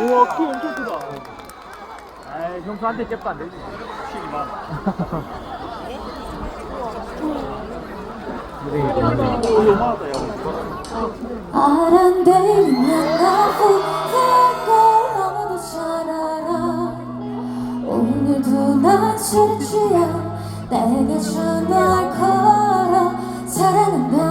우와 키 엄청 크다. 아이 형수한테 잽도 안 되지. 12만 아란데이 만나고 내가 너무도 잘 알아 오늘도 난 술에 취해 내게 전화 걸어 사랑은 나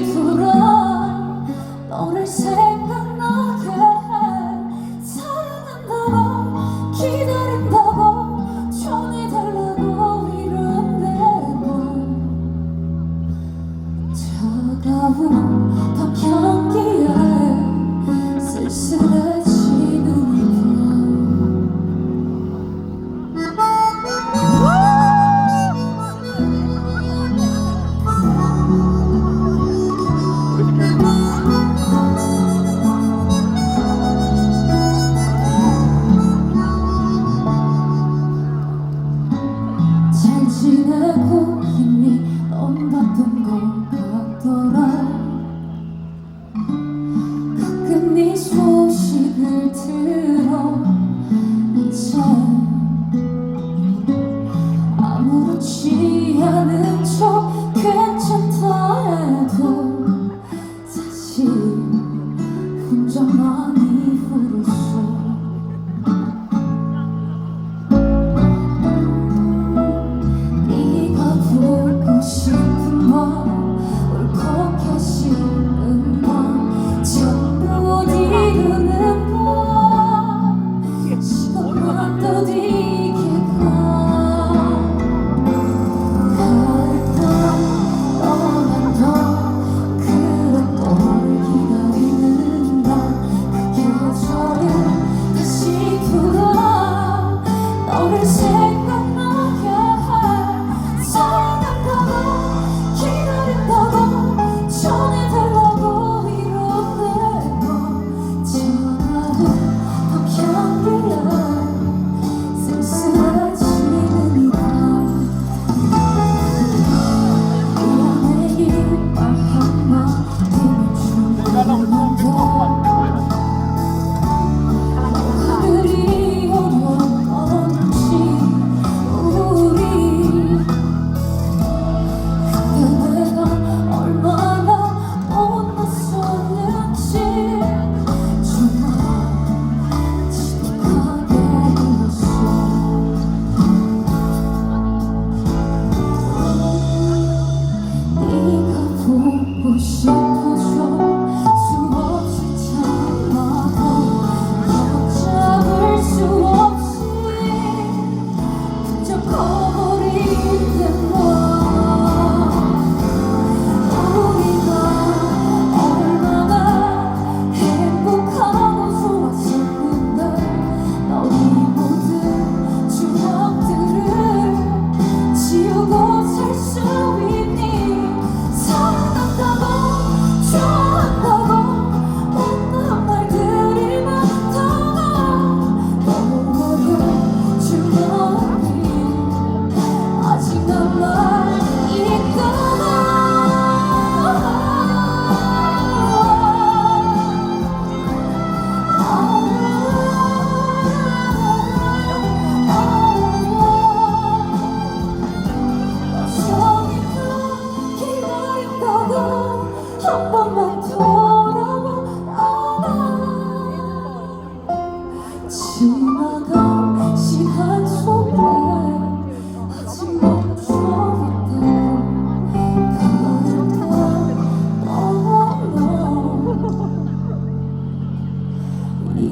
Surah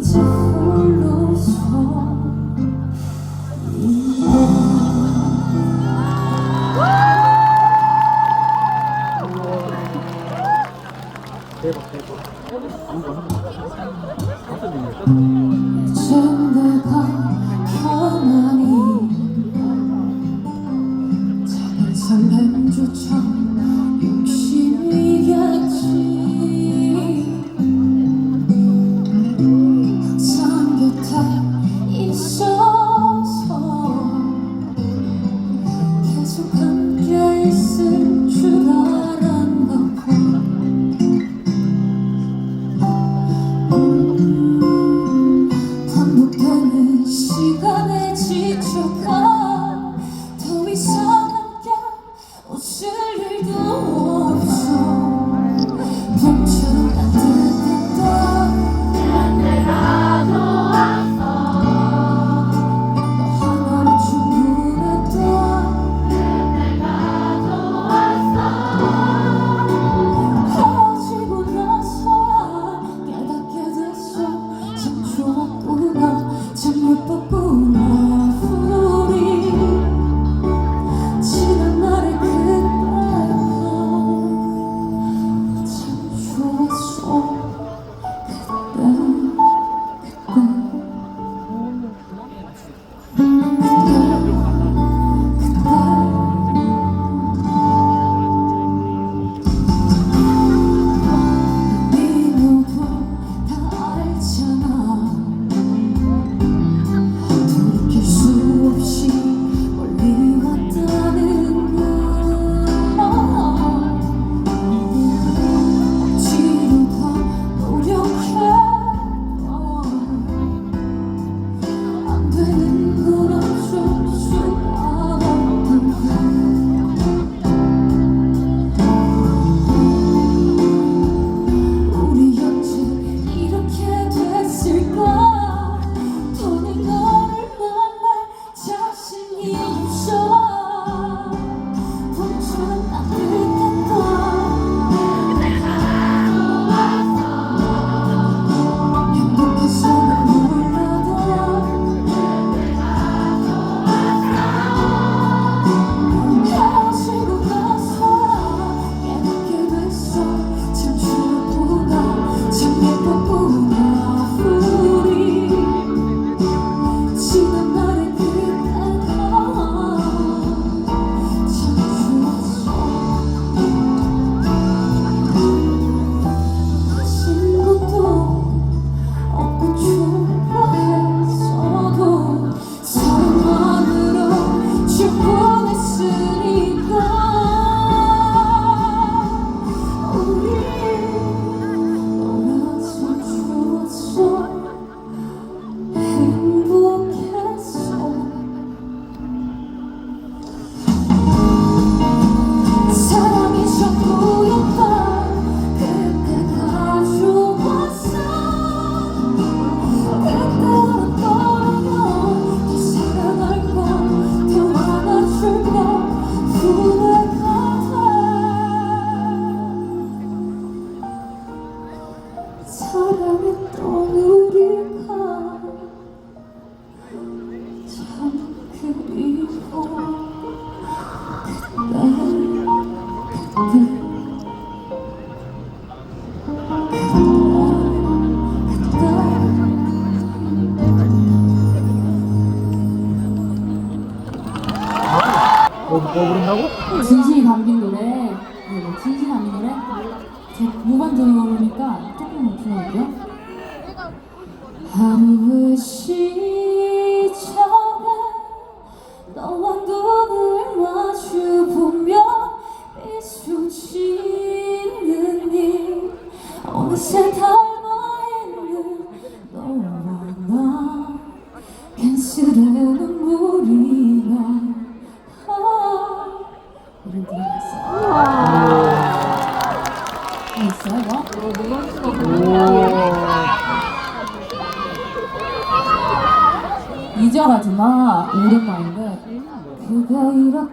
가는 이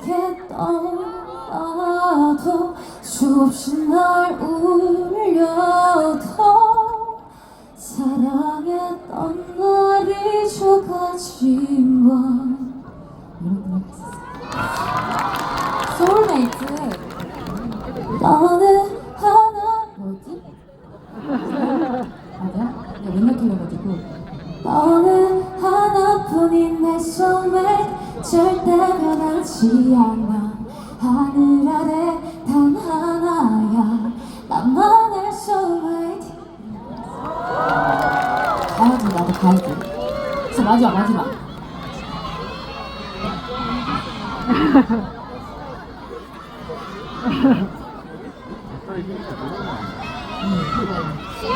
이렇게 떠나도 수없이 날 울려도 사랑했던 날 잊어가지만 이런 노래가 있었어. 소울메이트. 너는 하나 뭐였지? 맞아? 내가 맨날 틀려가지고. 너는 하나뿐인 내 soulmate 절대 변하지 않아 하늘 아래 단 하나야 나만의 soulmate 가야지, 나도 가야지. 진짜 마지막, 마지막.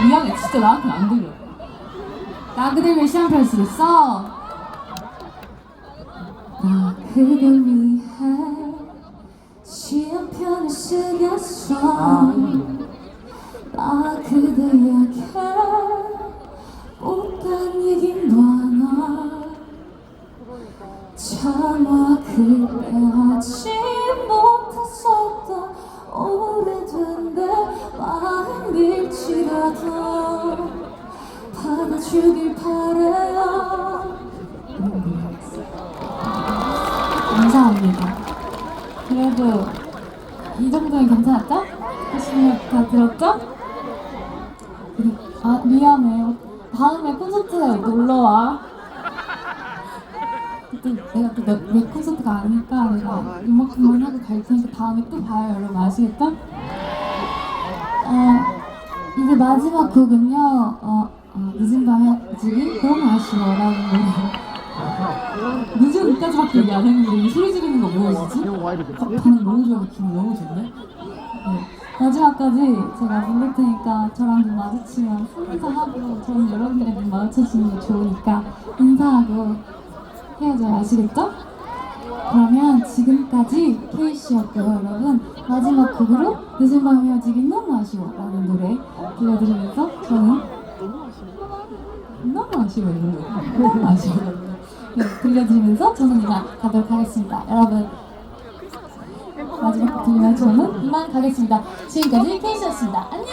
미안해, 진짜 나한테 안 들려. 나 그대를 시험할 수 있어. 나 그대에게 못한 얘긴 많아 차마 그래 하지 못했었던 오래된 내 마음 일지라도 받아주길 바래요 감사합니다. 그래도 이 정도는 괜찮았죠? 열심히 다 들었죠? 아 미안해. 다음에 콘서트에 놀러와. 또 내가 또내 콘서트가 아니니까 내가 이만큼만 하고 갈 테니까 다음에 또 봐요 여러분 아시겠죠? 어 이제 마지막 곡은요 어, 어 늦은 밤에 지금 너무 아쉬워라는 노래 늦은 늦까지밖에 얘기 안 했는데 이 소리 지르는 거 뭐였지? 반응 너무 좋아 기분 너무 좋네 네. 마지막까지 제가 부를 테니까 저랑 눈 마주치면 인사하고 저는 여러분들의 눈 마주쳐주는 게 좋으니까 인사하고 헤어져야 아시겠죠? 그러면 지금까지 케이씨였고요 여러분. 마지막 곡으로 늦은 밤 헤어지기 너무 아쉬워 라는 노래 들려드리면서 저는 너무 아쉬워요 너무 아쉬워요. 네, 들려드리면서 저는 이만 가도록 하겠습니다. 여러분 마지막 곡 들리면 저는 이만 가겠습니다. 지금까지 케이씨였습니다. 안녕